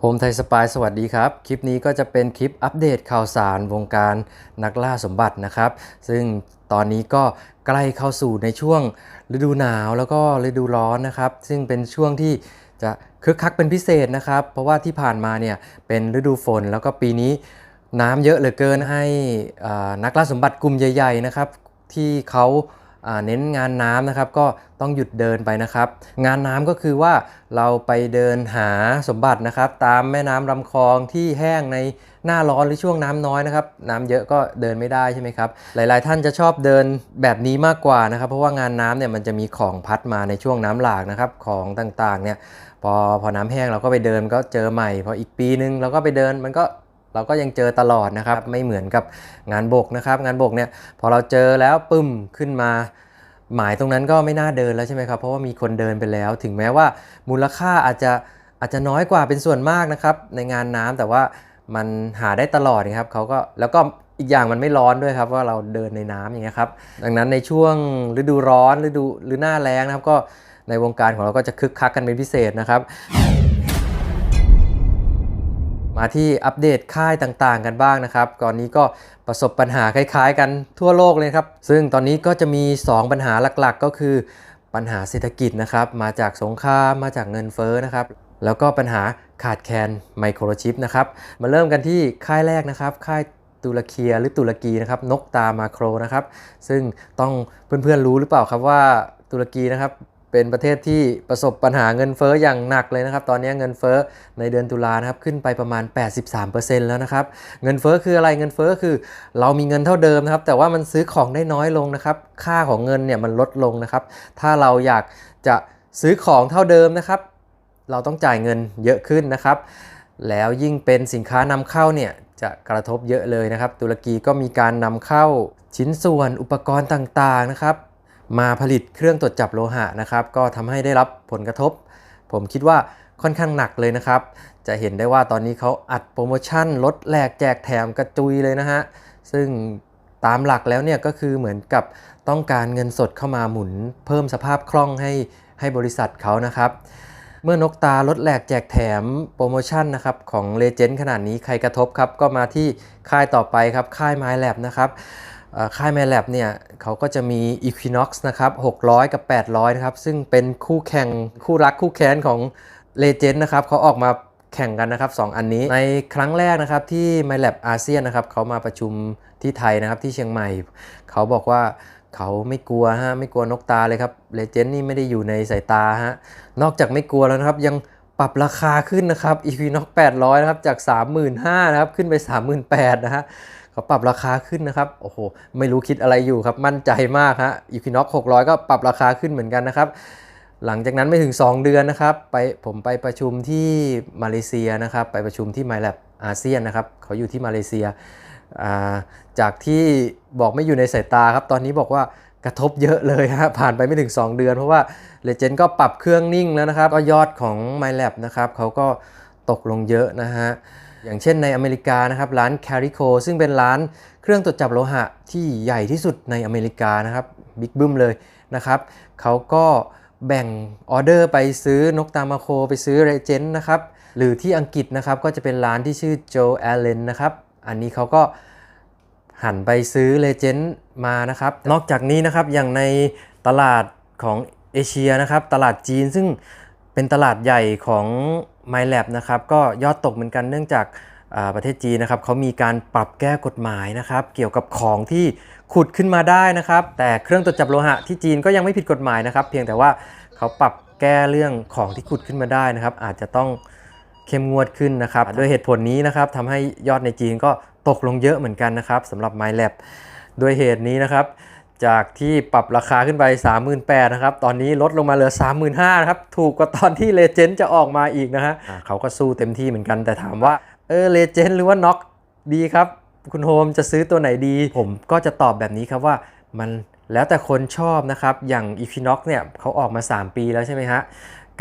โฮมไทยสปายสวัสดีครับ คลิปนี้ก็จะเป็นคลิปอัปเดตข่าวสารวงการนักล่าสมบัตินะครับ ซึ่งตอนนี้ก็ใกล้เข้าสู่ในช่วงฤดูหนาวแล้วก็ฤดูร้อนนะครับ ซึ่งเป็นช่วงที่จะคึกคักเป็นพิเศษนะครับ เพราะว่าที่ผ่านมาเนี่ยเป็นฤดูฝนแล้วก็ปีนี้น้ำเยอะเหลือเกินให้นักล่าสมบัติกลุ่มใหญ่ ๆ นะครับ ที่เขา เน้นงานน้ำนะครับก็ต้องหยุดเดินไปนะครับ งานน้ำก็คือว่าเราไปเดินหาสมบัตินะครับ ตามแม่น้ำลำคลองที่แห้งในหน้าร้อนหรือช่วงน้ำน้อยนะครับ น้ำเยอะก็เดินไม่ได้ใช่ไหมครับ หลาย ๆ ท่านจะชอบเดินแบบนี้มากกว่านะครับ เพราะว่างานน้ำเนี่ยมันจะมีของพัดมาในช่วงน้ำหลากนะครับของต่าง ๆ เนี่ยพอพอน้ำแห้งเราก็ไปเดินก็เจอใหม่ พออีกปีนึงเราก็ไปเดินมันก็ เราก็ยังเจอตลอดนะครับ ไม่เหมือนกับงานบกนะครับ งานบกเนี่ยพอเราเจอแล้วปึ้มขึ้นมา หมายตรงนั้นก็ไม่น่าเดินแล้วใช่ไหมครับ เพราะว่ามีคนเดินไปแล้ว ถึงแม้ว่ามูลค่าอาจจะอาจจะน้อยกว่าเป็นส่วนมากนะครับ ในงานน้ำแต่ว่ามันหาได้ตลอดนะครับเขาก็แล้วก็อีกอย่างมันไม่ร้อนด้วยครับว่าเราเดินในน้ำอย่างเงี้ยครับดังนั้นในช่วงฤดูร้อนฤดูหรือหน้าแล้งนะครับ ก็ในวงการของเราก็จะคึกคักกันเป็นพิเศษนะครับ มาที่อัปเดตค่ายต่างๆกันบ้างนะครับก่อนนี้ก็ประสบปัญหาคล้ายๆ กันทั่วโลกเลยครับ ซึ่งตอนนี้ก็จะมี 2 ปัญหาหลักๆ ก็คือปัญหาเศรษฐกิจนะครับ มาจากสงครามมาจากเงินเฟ้อนะครับ แล้วก็ปัญหาขาดแคลนไมโครชิปนะครับ มาเริ่มกันที่ค่ายแรกนะครับ ค่ายตุรเคียหรือตุรกีนะครับ นกตามาโครนะครับ ซึ่งต้องเพื่อนๆรู้หรือเปล่าครับว่าตุรกีนะครับ เป็นประเทศที่ประสบปัญหาเงินเฟ้ออย่างหนักเลยนะครับ ตอนนี้เงินเฟ้อในเดือนตุลานะครับขึ้นไปประมาณ 83%แล้วนะครับ เงินเฟ้อคืออะไรเงินเฟ้อคือ เรามีเงินเท่าเดิมนะครับ แต่ว่ามันซื้อของได้น้อยลงนะครับ ค่าของเงินเนี่ยมันลดลงนะครับ ถ้าเราอยากจะซื้อของเท่าเดิมนะครับ เราต้องจ่ายเงินเยอะขึ้นนะครับ แล้วยิ่งเป็นสินค้านำเข้าเนี่ยจะกระทบเยอะเลยนะครับ ตุรกีก็มีการนำเข้าชิ้นส่วนอุปกรณ์ต่างๆนะครับ มาผลิตเครื่องตรวจจับโลหะนะครับ ก็ทำให้ได้รับผลกระทบ ผมคิดว่าค่อนข้างหนักเลยนะครับ จะเห็นได้ว่าตอนนี้เขาอัดโปรโมชั่นลดแลกแจกแถมกระจุยเลยนะฮะ ซึ่งตามหลักแล้วเนี่ยก็คือเหมือนกับต้องการเงินสดเข้ามาหมุน เพิ่มสภาพคล่องให้ให้บริษัทเขานะครับ เมื่อนกตาลดแหลกแจกแถมโปรโมชั่นนะครับของเลเจนด์ขนาดนี้ใครกระทบครับ ก็มาที่ค่ายต่อไปครับ ค่าย My Lab นะครับ ค่าย My Lab เนี่ยเขาก็จะมี Equinox นะครับ 600 กับ 800 นะครับ ซึ่งเป็นคู่แข่งคู่รักคู่แค้นของเลเจนด์นะครับเขาออกมาแข่งกันนะครับ 2 อันนี้ในครั้งแรกนะครับที่ My Lab อาเซียนนะครับเขามาประชุมที่ไทยนะครับที่เชียงใหม่ เขาบอกว่าเขาไม่กลัวฮะไม่กลัวนกตาเลยครับเลเจนด์นี่ไม่ได้อยู่ในสายตาฮะนอกจากไม่กลัวแล้วนะครับ ยังปรับราคาขึ้นนะครับ Equinox 800 นะครับจาก 35,000นะครับขึ้นไป 38,000นะฮะ เขาปรับราคาขึ้นนะครับโอ้โหไม่รู้คิดอะไรอยู่ครับมั่นใจมากฮะ Equinox 600 ก็ปรับราคาขึ้นเหมือนกันนะครับ หลังจากนั้นไม่ถึง 2 เดือนนะครับไปผมไปประชุมที่มาเลเซียนะครับ ไปประชุมที่ MyLab อาเซียนนะครับเขาอยู่ที่มาเลเซียาจากที่บอกไม่อยู่ในสายตาครับ ตอนนี้บอกว่ากระทบเยอะเลยฮะผ่านไปไม่ถึง 2 เดือน เพราะว่าเลเจนก็ปรับเครื่องนิ่งแล้วนะครับ ก็ยอดของ MyLab นะครับเขาก็ตกลงเยอะนะฮะ อย่างเช่นในอเมริกานะครับร้าน Carico ซึ่งเป็นร้านเครื่องตรวจจับโลหะที่ใหญ่ที่สุดในอเมริกานะครับบิ๊กบึ้มเลยนะครับเขาก็แบ่งออเดอร์ไปซื้อนกตามาโคไปซื้อเรเจนต์นะครับหรือที่อังกฤษนะครับก็จะเป็นร้านที่ชื่อ Joe Allen นะครับอันนี้เขาก็หันไปซื้อเลเจนด์มานะครับ นอกจากนี้นะครับอย่างในตลาดของเอเชียนะครับ ตลาดจีนซึ่งเป็นตลาดใหญ่ของ MyLab นะครับก็ยอดตกเหมือนกันเนื่องจากประเทศจีนนะครับเขามีการปรับแก้กฎหมายนะครับ เกี่ยวกับของที่ขุดขึ้นมาได้นะครับ แต่เครื่องตรวจจับโลหะที่จีนก็ยังไม่ผิดกฎหมายนะครับ เพียงแต่ว่าเขาปรับแก้เรื่องของที่ขุดขึ้นมาได้นะครับ อาจจะต้องเข้มงวดขึ้นนะครับด้วยเหตุผลนี้นะครับทำให้ยอดในจีนก็ตกลงเยอะเหมือนกันนะครับสำหรับ MyLab ด้วยเหตุนี้นะครับ จากที่ปรับราคาขึ้นไป 38,000นะครับ ตอนนี้ลดลงมาเหลือ 35,000นะครับ ถูกกว่าตอนที่เลเจนด์จะออกมาอีกนะฮะอ่าเขาก็สู้เต็มที่เหมือนกัน แต่ถามว่า เออเลเจนด์หรือว่าน็อกดีครับ คุณโฮมจะซื้อตัวไหนดี ผมก็จะตอบแบบนี้ครับว่ามันแล้วแต่คนชอบนะครับ อย่าง Equinox เนี่ยเขาออกมา 3 ปีแล้วใช่ไหมฮะ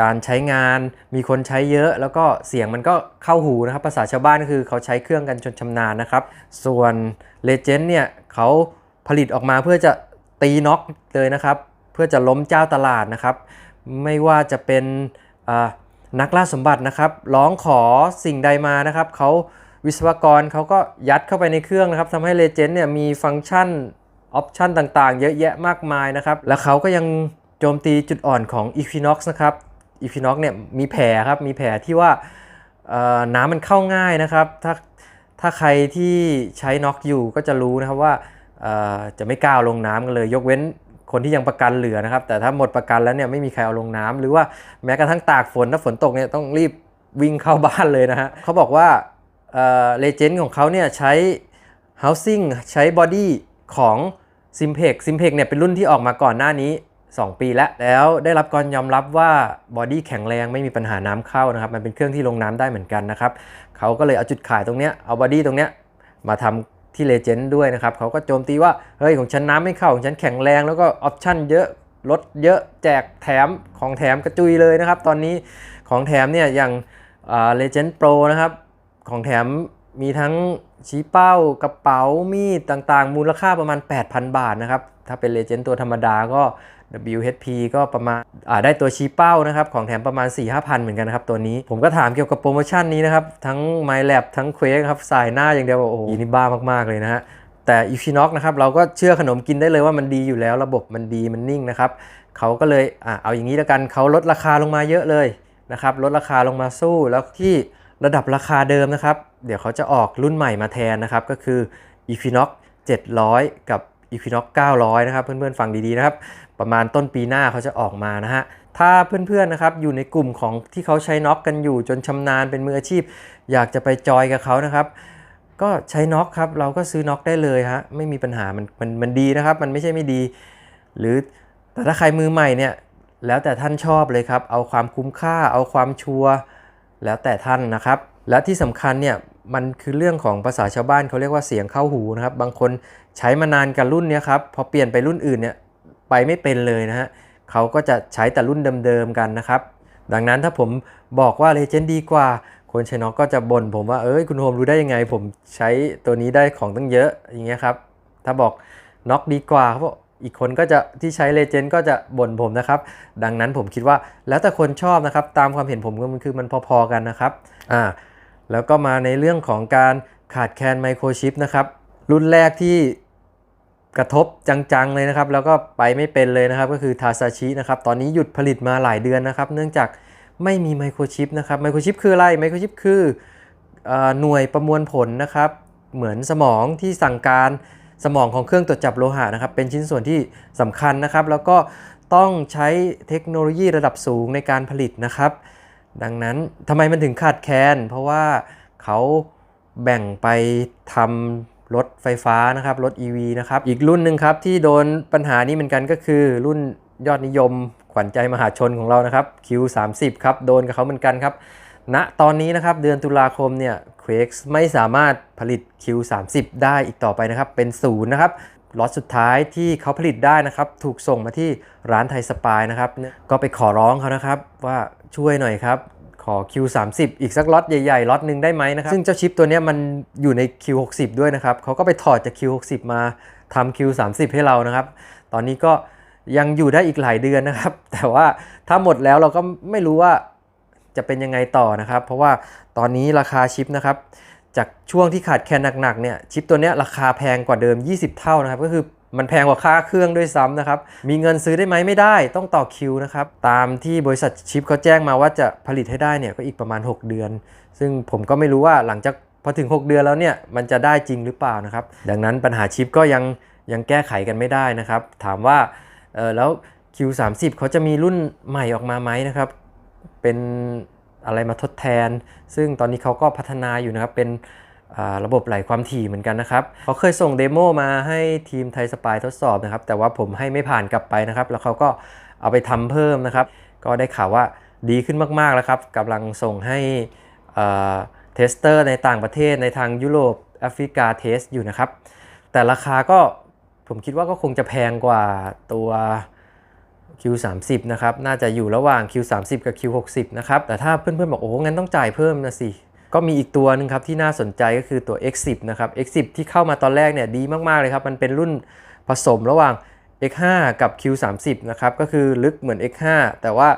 การใช้งานมีคนใช้เยอะแล้วก็เสียงมันก็เข้าหูนะครับ ภาษาชาวบ้านคือเขาใช้เครื่องกันจนชำนาญนะครับ ส่วน Legend เนี่ยเขาผลิตออกมาเพื่อจะ ตีน็อกเลยนะครับ เพื่อจะล้มเจ้าตลาดนะครับ ไม่ว่าจะเป็นนักล่าสมบัตินะครับ ร้องขอสิ่งใดมานะครับเขาวิศวกรเขาก็ยัดเข้าไปในเครื่องนะครับทำให้เลเจนด์เนี่ยมีฟังก์ชันออปชันต่างๆ เยอะแยะมากมายนะครับ แล้วเขาก็ยังโจมตีจุดอ่อนของ Equinox นะครับ Equinox เนี่ยมีแผลครับ มีแผลที่ว่าน้ำมันเข้าง่ายนะครับ ถ้าถ้าใครที่ใช้น็อกอยู่ก็จะรู้นะครับว่า จะไม่กล้าลงน้ำกันเลย ยกเว้นคนที่ยังประกันเหลือนะครับ แต่ถ้าหมดประกันแล้วเนี่ยไม่มีใครเอาลงน้ำหรือว่าแม้กระทั่งตากฝนถ้าฝนตกเนี่ยต้องรีบวิ่งเข้าบ้านเลยนะฮะเขาบอกว่าเลเจนด์ของเขาเนี่ยใช้ housing ใช้บอดี้ของ s i m p e x s i m p e x เนี่ยเป็นรุ่นที่ออกมาก่อนหน้านี้ 2 ปีแล้ว แล้วได้รับการยอมรับว่าบอดี้แข็งแรงไม่มีปัญหาน้ำเข้านะครับ มันเป็นเครื่องที่ลงน้ำได้เหมือนกันนะครับ เขาก็เลยเอาจุดขายตรงเนี้ยเอาบอดี้ตรงเนี้ยมาทำ ที่เลเจนด์ด้วยนะครับเขาก็โจมตีว่าเฮ้ยของฉันน้ำไม่เข้าของฉันแข็งแรงแล้วก็ออปชั่นเยอะลดเยอะแจกแถมของแถมกระจุยเลยนะครับ ตอนนี้ของแถมเนี่ยอย่างเลเจนด์โปรนะครับ ของแถมมีทั้งชี้เป้ากระเป๋ามีดต่างๆ มูลค่าประมาณ 8,000 บาทนะครับ ถ้าเป็นเลเจนด์ตัวธรรมดาก็ WHP ก็ประมาณอ่าได้ตัวชี้เป้านะครับของแถมประมาณ 4 5 0 0 0 เหมือนกันนะครับตัวนี้ผมก็ถามเกี่ยวกับโปรโมชั่นนี้นะครับ ทั้ง MyLab ทั้ง Quake ครับสายหน้าอย่างเดียวโอ้โหนี่บ้ามาก ๆ เลยนะฮะแต่ Equinox นะครับเราก็เชื่อขนมกินได้เลยว่ามันดีอยู่แล้วระบบมันดีมันนิ่งนะครับเขาก็เลยอ่าเอาอย่างนี้แล้วกันเขาลดราคาลงมาเยอะเลยนะครับลดราคาลงมาสู้แล้วที่ระดับราคาเดิมนะครับ เดี๋ยวเขาจะออกรุ่นใหม่มาแทนนะครับ ก็คือ Equinox 700 กับ Equinox 900 นะครับ เพื่อนๆ ฟังดีๆ นะครับ ประมาณต้นปีหน้าเขาจะออกมานะฮะ ถ้าเพื่อนๆ นะครับ อยู่ในกลุ่มของที่เขาใช้น็อกกันอยู่จนชำนาญเป็นมืออาชีพ อยากจะไปจอยกับเขานะครับก็ใช้น็อกครับ เราก็ซื้อน็อกได้เลยฮะไม่มีปัญหามันมันมันดีนะครับ มันไม่ใช่ไม่ดี หรือแต่ถ้าใครมือใหม่เนี่ยแล้วแต่ท่านชอบเลยครับ เอาความคุ้มค่า เอาความชัวร์แล้วแต่ท่านนะครับ และที่สำคัญเนี่ย มันคือเรื่องของภาษาชาวบ้านเขาเรียกว่าเสียงเข้าหูนะครับ บางคนใช้มานานกับรุ่นเนี้ยครับ พอเปลี่ยนไปรุ่นอื่นเนี่ยไปไม่เป็นเลยนะฮะเขาก็จะใช้แต่รุ่นเดิมๆกันนะครับ ดังนั้นถ้าผมบอกว่าเลเจนด์ดีกว่า คนใช้น็อกก็จะบ่นผมว่าเอ้ยคุณโฮมรู้ได้ยังไง ผมใช้ตัวนี้ได้ของตั้งเยอะอย่างเงี้ยครับ ถ้าบอกน็อกดีกว่าเขาบอกอีกคนก็จะที่ใช้เลเจนด์ก็จะบ่นผมนะครับ ดังนั้นผมคิดว่าแล้วแต่คนชอบนะครับ ตามความเห็นผมก็มันคือมันพอๆกันนะครับอ่า แล้วก็มาในเรื่องของการขาดแคลนไมโครชิปนะครับ รุ่นแรกที่กระทบจังๆเลยนะครับ แล้วก็ไปไม่เป็นเลยนะครับ ก็คือทาซาชินะครับ ตอนนี้หยุดผลิตมาหลายเดือนนะครับ เนื่องจากไม่มีไมโครชิปนะครับไมโครชิปคืออะไรไมโครชิปคือออหน่วยประมวลผลนะครับ เหมือนสมองที่สั่งการสมองของเครื่องตรวจจับโลหะนะครับ เป็นชิ้นส่วนที่สำคัญนะครับ แล้วก็ต้องใช้เทคโนโลยีระดับสูงในการผลิตนะครับ ดังนั้นทำไมมันถึงขาดแคลนเพราะว่าเขาแบ่งไปทำรถไฟฟ้านะครับรถ EV นะครับ อีกรุ่นหนึ่งครับที่โดนปัญหานี้เหมือนกันก็คือรุ่นยอดนิยมขวัญใจมหาชนของเรานะครับ Q30 ครับโดนกับเขาเหมือนกันครับณตอนนี้นะครับเดือนตุลาคมเนี่ย Quakes ไม่สามารถผลิต Q30 ได้อีกต่อไปนะครับ เป็นศูนย์นะครับ ล็อตสุดท้ายที่เขาผลิตได้นะครับ ถูกส่งมาที่ร้านไทยสปายนะครับ ก็ไปขอร้องเขานะครับ ว่าช่วยหน่อยครับ ขอ Q30 อีกสักล็อตใหญ่ๆล็อตหนึ่งได้ไหมนะครับ ซึ่งเจ้าชิปตัวนี้มันอยู่ใน Q60 ด้วยนะครับเขาก็ไปถอดจาก Q60 มาทำ Q30 ให้เรานะครับ ตอนนี้ก็ยังอยู่ได้อีกหลายเดือนนะครับ แต่ว่าถ้าหมดแล้วเราก็ไม่รู้ว่าจะเป็นยังไงต่อนะครับ เพราะว่าตอนนี้ราคาชิปนะครับ จากช่วงที่ขาดแคลนหนักๆเนี่ยชิปตัวเนี้ยราคาแพงกว่าเดิม 20 เท่านะครับ ก็คือมันแพงกว่าค่าเครื่องด้วยซ้ำนะครับ มีเงินซื้อได้ไหมไม่ได้ต้องต่อคิวนะครับ ตามที่บริษัทชิปเขาแจ้งมาว่าจะผลิตให้ได้เนี่ยก็อีกประมาณ 6 เดือน ซึ่งผมก็ไม่รู้ว่าหลังจากพอถึง 6 เดือนแล้วเนี่ยมันจะได้จริงหรือเปล่านะครับ ดังนั้นปัญหาชิปก็ยังยังแก้ไขกันไม่ได้นะครับ ถามว่าเออแล้ว Q30 เขาจะมีรุ่นใหม่ออกมาไหมนะครับ เป็น อะไรมาทดแทน ซึ่งตอนนี้เขาก็พัฒนาอยู่นะครับ เป็นระบบไหลความถี่เหมือนกันนะครับเขาเคยส่งเดโมมาให้ทีมไทยสปายทดสอบนะครับ แต่ว่าผมให้ไม่ผ่านกลับไปนะครับ แล้วเขาก็เอาไปทำเพิ่มนะครับ ก็ได้ข่าวว่าดีขึ้นมากๆแล้วครับกำลังส่งให้เทสเตอร์ในต่างประเทศในทางยุโรปแอฟริกาเทสอยู่นะครับ แต่ราคาก็ผมคิดว่าก็คงจะแพงกว่าตัว Q30 นะครับน่าจะอยู่ระหว่าง Q30 กับ Q60 นะครับแต่ถ้าเพื่อนๆบอกโอ้งั้นต้องจ่ายเพิ่มนะสิก็มีอีกตัวหนึ่งครับที่น่าสนใจก็คือตัว X10 นะครับ X10 ที่เข้ามาตอนแรกเนี่ยดีมากๆเลยครับมันเป็นรุ่นผสมระหว่าง X5 กับ Q30 นะครับก็คือลึกเหมือน X5 แต่ว่า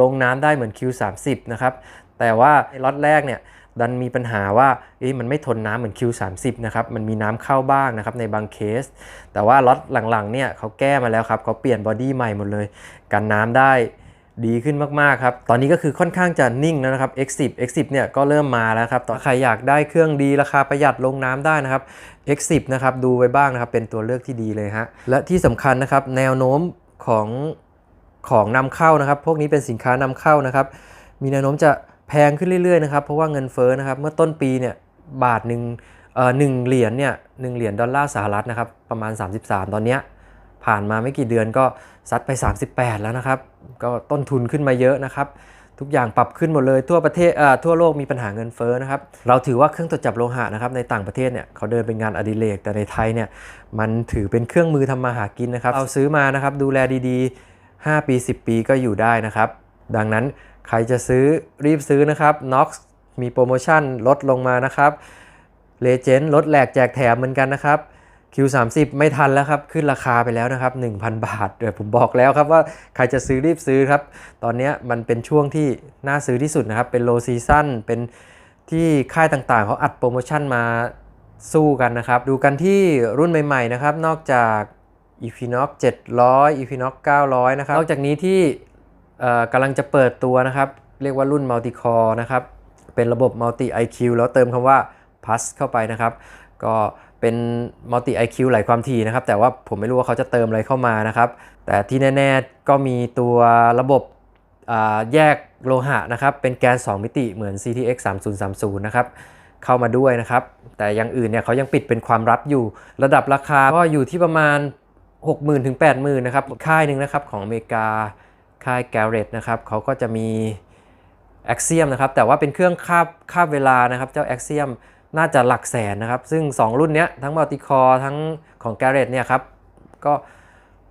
ลงน้ำได้เหมือน Q30 นะครับแต่ว่าล็อตแรกเนี่ย ดันมีปัญหาว่าเอ๊ะมันไม่ทนน้ำเหมือน Q30 นะครับ มันมีน้ำเข้าบ้างนะครับในบางเคส แต่ว่าล็อตหลังๆเนี่ยเขาแก้มาแล้วครับเขาเปลี่ยนบอดี้ใหม่หมดเลย กันน้ำได้ดีขึ้นมาก ๆ ครับ ตอนนี้ก็คือค่อนข้างจะนิ่งแล้วนะครับ X10 X10 เนี่ยก็เริ่มมาแล้วครับต่อใครอยากได้เครื่องดีราคาประหยัดลงน้ำได้นะครับ X10 นะครับดูไว้บ้างนะครับ เป็นตัวเลือกที่ดีเลยฮะ และที่สำคัญนะครับ แนวโน้มของของนำเข้านะครับ พวกนี้เป็นสินค้านำเข้านะครับ มีแนวโน้มจะ แพงขึ้นเรื่อยๆนะครับเพราะว่าเงินเฟ้อนะครับเมื่อต้นปีเนี่ยบาทหนึ่งเอ่อหนึ่งเหรียญเนี่ยหนึ่งเหรียญดอลลาร์สหรัฐนะครับประมาณ 33 ตอนเนี้ยผ่านมาไม่กี่เดือนก็ซัดไป 38 แล้วนะครับ ก็ต้นทุนขึ้นมาเยอะนะครับ ทุกอย่างปรับขึ้นหมดเลยทั่วประเทศเอ่อทั่วโลกมีปัญหาเงินเฟ้อนะครับ เราถือว่าเครื่องตรวจจับโลหะนะครับในต่างประเทศเนี่ยเขาเดินเป็นงานอดิเรกแต่ในไทยเนี่ยมันถือเป็นเครื่องมือทำมาหากินนะครับเอาซื้อมานะครับดูแลดีๆ 5 ปี 10 ปีก็อยู่ได้นะครับ ดังนั้น ใครจะซื้อรีบซื้อนะครับ Nox มีโปรโมชั่นลดลงมานะครับเลเจนด์ลดแหลกแจกแถมเหมือนกันนะครับ Q30 ไม่ทันแล้วครับ ขึ้นราคาไปแล้วนะครับ 1,000 บาทเดี๋ยวผมบอกแล้วครับว่าใครจะซื้อรีบซื้อครับ ตอนนี้มันเป็นช่วงที่น่าซื้อที่สุดนะครับ เป็นโลซีซั่นเป็นที่ค่ายต่างๆ เขาอัดโปรโมชั่นมาสู้กันนะครับ ดูกันที่รุ่นใหม่ๆนะครับ นอกจาก Equinox 700 Equinox 900 นะครับ นอกจากนี้ที่ กำลังจะเปิดตัวนะครับ เรียกว่ารุ่น Multi Core นะครับ เป็นระบบ Multi IQ แล้วเติมคำว่า Plus เข้าไปนะครับ ก็เป็น Multi IQ หลายความถี่นะครับ แต่ว่าผมไม่รู้ว่าเขาจะเติมอะไรเข้ามานะครับ แต่ที่แน่ๆก็มีตัวระบบแยกโลหะนะครับ เป็นแกน 2 มิติเหมือน CTX 3030 นะครับ เข้ามาด้วยนะครับ แต่อย่างอื่นเนี่ยเขายังปิดเป็นความลับอยู่ ระดับราคาก็อยู่ที่ประมาณ 60,000ถึง80,000นะครับ ค่ายหนึ่งนะครับของอเมริกา ค่าย g a r r e t นะครับเขาก็จะมี Axiom นะครับแต่ว่าเป็นเครื่องคาบคาบเวลานะครับ เจ้า Axiom น่าจะหลักแสนนะครับ ซึ่ง 2 รุ่นนี้ทั้ง Multicore ทั้งของ g a r r e t เนี่ยครับก็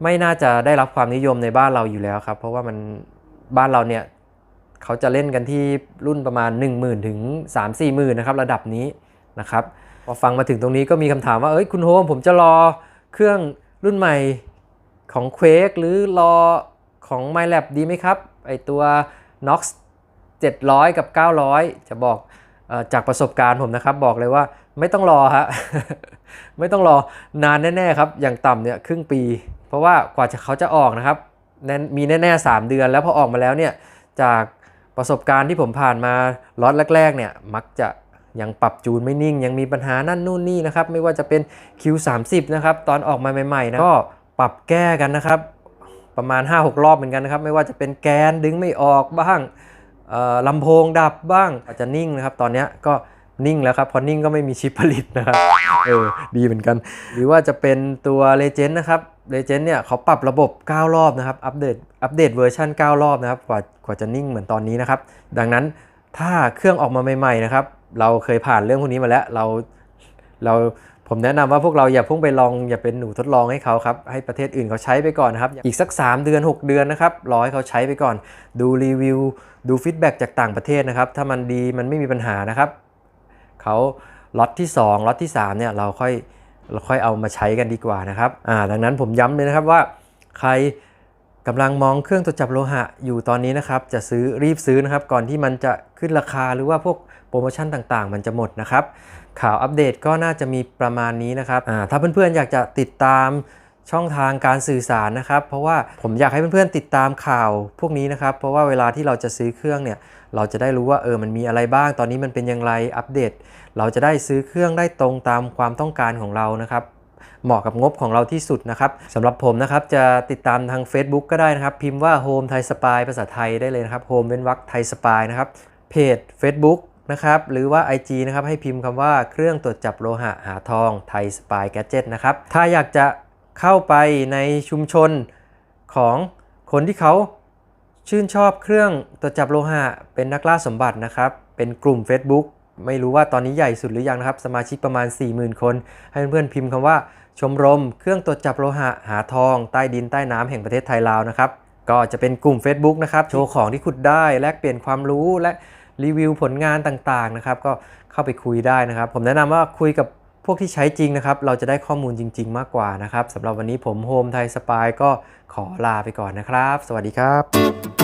ไม่น่าจะได้รับความนิยมในบ้านเราอยู่แล้วครับ เพราะว่ามันบ้านเราเนี่ยเขาจะเล่นกันที่รุ่นประมาณ 1 0,000 ถึง 3 4 0,000นะครับระดับนี้นะครับพอฟังมาถึงตรงนี้ก็มีคำถามว่าเอ้ยคุณโฮมผมจะรอเครื่องรุ่นใหม่ของ Quake หรือรอ ของ MyLab ดีไหมครับ ไอตัว Nox 700 กับ 900 จะบอกอจากประสบการณ์ผมนะครับ บอกเลยว่าไม่ต้องรอฮะ ไม่ต้องรอนานแน่ๆครับ อย่างต่ำเนี่ยครึ่งปี เพราะว่ากว่าจะเขาจะออกนะครับ มีแน่ๆ 3 เดือน แล้วพอออกมาแล้วเนี่ยจากประสบการณ์ที่ผมผ่านมาล็อตแรกๆเนี่ยมักจะยังปรับจูนไม่นิ่ง ยังมีปัญหานั่นนู่นนี่นะครับ ไม่ว่าจะเป็น Q30 นะครับ ตอนออกมาใหม่ๆนะก็ปรับแก้กันนะครับ ประมาณ 5-6 รอบเหมือนกันนะครับ ไม่ว่าจะเป็นแกนดึงไม่ออกบ้างลำโพงดับบ้างอาจจะนิ่งนะครับ ตอนนี้ก็นิ่งแล้วครับ พอนิ่งก็ไม่มีชิปผลิตนะครับเออดีเหมือนกัน หรือว่าจะเป็นตัว Legend นะครับ Legend เนี่ยเขาปรับระบบ 9 รอบนะครับ อัปเดตอัปเดตเวอร์ชัน9 รอบนะครับ กว่ากว่าจะนิ่งเหมือนตอนนี้นะครับ ดังนั้นถ้าเครื่องออกมาใหม่ๆนะครับ เราเคยผ่านเรื่องพวกนี้มาแล้วเราเรา ผมแนะนำว่าพวกเราอย่าพุ่งไปลองอย่าเป็นหนูทดลองให้เขาครับ ให้ประเทศอื่นเขาใช้ไปก่อนนะครับ อีกสัก 3 เดือน 6 เดือนนะครับรอให้เขาใช้ไปก่อน ดูรีวิว ดูฟีดแบ็กจากต่างประเทศนะครับ ถ้ามันดีมันไม่มีปัญหานะครับเขาล็อตที่ 2ล็อตที่ 3เนี่ยเราค่อยเราค่อยเอามาใช้กันดีกว่านะครับอ่าดังนั้นผมย้ำเลยนะครับว่าใครกำลังมองเครื่องตรวจจับโลหะอยู่ตอนนี้นะครับ จะซื้อรีบซื้อนะครับ ก่อนที่มันจะขึ้นราคาหรือว่าพวก โปรโมชั่นต่างๆ มันจะหมดนะครับ ข่าวอัปเดตก็น่าจะมีประมาณนี้นะครับถ้าเพื่อนๆอยากจะติดตามช่องทางการสื่อสารนะครับ เพราะว่าผมอยากให้เพื่อนๆติดตามข่าวพวกนี้นะครับ เพราะว่าเวลาที่เราจะซื้อเครื่องเนี่ย เราจะได้รู้ว่าเออมันมีอะไรบ้าง ตอนนี้มันเป็นอย่างไรอัปเดต เราจะได้ซื้อเครื่องได้ตรงตามความต้องการของเรานะครับ เหมาะกับงบของเราที่สุดนะครับสำหรับผมนะครับจะติดตามทาง Facebook ก็ได้นะครับ พิมพ์ว่า Home Thai Spy ภาษาไทยได้เลยนะครับ Home เว้นวรรคไทยสปายนะครับเพจ Facebook นะครับหรือว่า IG นะครับให้พิมพ์คำว่าเครื่องตรวจจับโลหะหาทองไทยสปายแกจ e t นะครับถ้าอยากจะเข้าไปในชุมชนของคนที่เขาชื่นชอบเครื่องตรวจจับโลหะเป็นนักล่าสมบัตินะครับเป็นกลุ่ม Facebook ไม่รู้ว่าตอนนี้ใหญ่สุดหรือยังนะครับ สมาชิกประมาณ 40,000 คน ให้เพื่อนๆพิมพ์คำว่า ชมรม เครื่องตรวจจับโลหะหาทอง ใต้ดินใต้น้ำแห่งประเทศไทยลาวนะครับ ก็จะเป็นกลุ่ม Facebook นะครับ โชว์ของที่ขุดได้ แลกเปลี่ยนความรู้และ รีวิวผลงานต่างๆนะครับ ก็เข้าไปคุยได้นะครับ ผมแนะนำว่าคุยกับพวกที่ใช้จริงนะครับ เราจะได้ข้อมูลจริง ๆ มากกว่านะครับสำหรับวันนี้ผมโฮมไทยสปายก็ขอลาไปก่อนนะครับ สวัสดีครับ